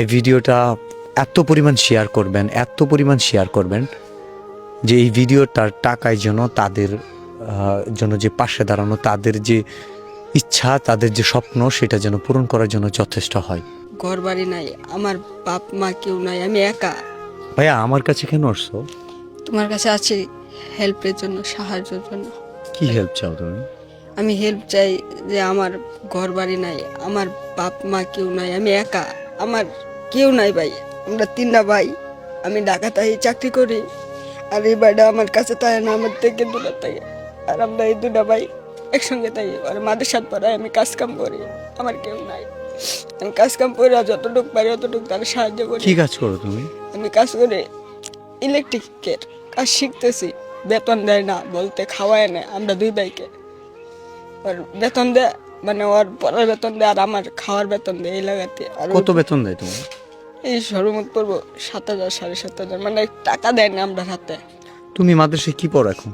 এই ভিডিওটা এত পরিমাণ শেয়ার করবেন এত পরিমাণ শেয়ার করবেন যে এই ভিডিওটার টাকায় যেন তাদের জন্য যে পাশে দাঁড়ানো তাদের যে ইচ্ছা তাদের যে স্বপ্ন সেটা যেন পূরণ করার জন্য যথেষ্ট হয়। ঘর বাড়ি নাই আমার বাপ মা কেউ নাই আমি একা। ভাইয়া আমার কাছে কেন আসছো? তোমার কাছে আছি হেল্পের জন্য সাহায্যের জন্য। কি হেল্প চাও তুমি? আমি হেল্প চাই যে আমার ঘর বাড়ি নাই আমার বাপ মা কেউ নাই আমি একা। আমার কেউ নাই ভাই। আমরা তিনটা ভাই। আমি ঢাকাতাই চাকরি করি। আর এই ভাইটা আমার কাছে তাই না আমার থেকে দূরে থাকে। আর আমরা এই দুটা ভাই একসঙ্গে তাই আর মাদের সাথে পড়ায় আমি কাজ কাম করি। আমার কেউ নাই। আমি কাজ কাম করে যতটুকু পারি অতটুকু তার সাহায্য করি। কি কাজ করো তুমি? আমি কাজ করি ইলেকট্রিকের কাজ শিখতেছি। বেতন দেয় না বলতে খাওয়ায় না। আমরা দুই ভাইকে। আর বেতন দেয় মানে ওর পড়ার বেতন দেয় আর আমার খাওয়ার বেতন দেয় এই লাগাতে। আর কত বেতন দেয় তোমার? এই সর্বমোট পড়ব সাত হাজার সাড়ে সাত হাজার মানে টাকা দেয় না আমরা হাতে। তুমি মাদ্রাসায় কি পড়ো এখন?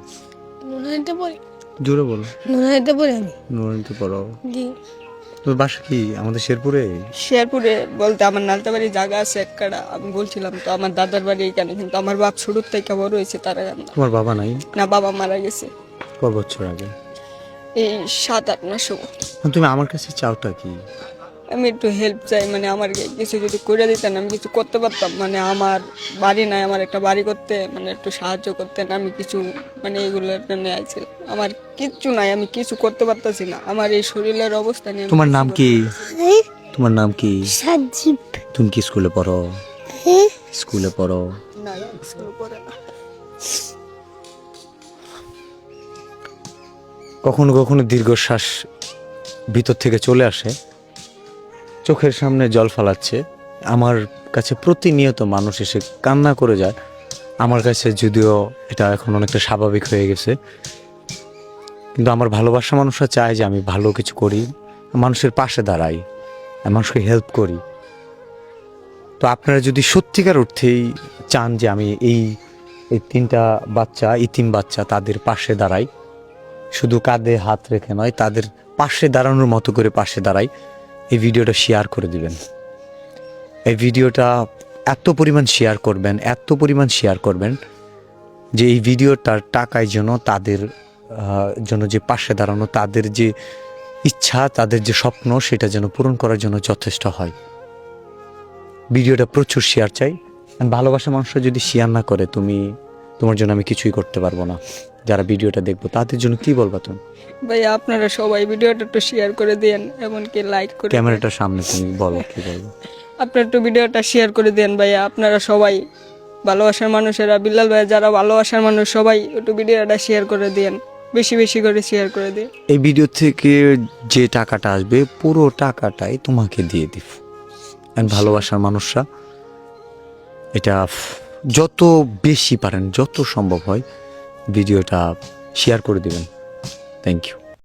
নুনাইতে পড়ি। জোরে বলো। নুনাইতে পড়ি আমি। নুরানিতে পড়ো? জি। তোর বাসা কি আমাদের শেরপুরে? শেরপুরে বলতে আমার নালতা বাড়ির জায়গা আছে একটা আমি বলছিলাম তো আমার দাদার বাড়ি এখানে কিন্তু আমার বাপ শুরুর থেকে বড় হয়েছে তারা তোমার বাবা নাই? না বাবা মারা গেছে। ক বছর আগে? এই সাত আট মাস সময় তুমি আমার কাছে চাওটা কি? আমি একটু হেল্প চাই মানে আমার কিছু যদি করে দিতেন আমি কিছু করতে পারতাম। মানে আমার বাড়ি নাই আমার একটা বাড়ি করতে মানে একটু সাহায্য করতেন আমি কিছু মানে এগুলোর জন্য আইছিলাম। আমার কিচ্ছু নাই আমি কিছু করতে পারতাছি না। আমার এই শরীরের অবস্থা নিয়ে তোমার নাম কি? এই তোমার নাম কি? সাজিব তুমি কি স্কুলে পড়ো? স্কুলে পড়ো? না স্কুল পড়ে না। কখনো কখনো দীর্ঘশ্বাস ভিতর থেকে চলে আসে। চোখের সামনে জল ফালাচ্ছে। আমার কাছে প্রতিনিয়ত মানুষ এসে কান্না করে যায়। আমার কাছে যদিও এটা এখন অনেকটা স্বাভাবিক হয়ে গেছে। কিন্তু আমার ভালোবাসা মানুষরা চায় যে আমি ভালো কিছু করি, মানুষের পাশে দাঁড়াই, মানুষকে হেল্প করি। তো আপনারা যদি সত্যিকার অর্থেই চান যে আমি এই এই তিনটা বাচ্চা ইতিম বাচ্চা তাদের পাশে দাঁড়াই শুধু কাঁধে হাত রেখে নয়, তাদের পাশে দাঁড়ানোর মতো করে পাশে দাঁড়াই। এই ভিডিওটা শেয়ার করে দিবেন। এই ভিডিওটা এত পরিমাণ শেয়ার করবেন, এত পরিমাণ শেয়ার করবেন যে এই ভিডিওটার টাকায় যেন তাদের জন্য যে পাশে দাঁড়ানো, তাদের যে ইচ্ছা, তাদের যে স্বপ্ন, সেটা যেন পূরণ করার জন্য যথেষ্ট হয়। ভিডিওটা প্রচুর শেয়ার চাই। ভালোবাসা মানুষরা যদি শেয়ার না করে, তুমি তোমার জন্য আমি কিছুই করতে পারব না। যারা ভিডিওটা দেখব তাদের জন্য কি বলবা তুমি? ভাই আপনারা সবাই ভিডিওটা একটু শেয়ার করে দেন এমনকি লাইক করে। ক্যামেরাটার সামনে তুমি বলো কি বলব? আপনারা একটু ভিডিওটা শেয়ার করে দেন ভাইয়া আপনারা সবাই ভালোবাসার মানুষেরা। বিল্লাল ভাইয়া যারা ভালোবাসার মানুষ সবাই একটু ভিডিওটা শেয়ার করে দেন বেশি বেশি করে শেয়ার করে দিন। এই ভিডিও থেকে যে টাকাটা আসবে পুরো টাকাটাই তোমাকে দিয়ে দিব। ভালোবাসার মানুষরা এটা যত বেশি পারেন যত সম্ভব হয় ভিডিওটা শেয়ার করে দেবেন। Thank you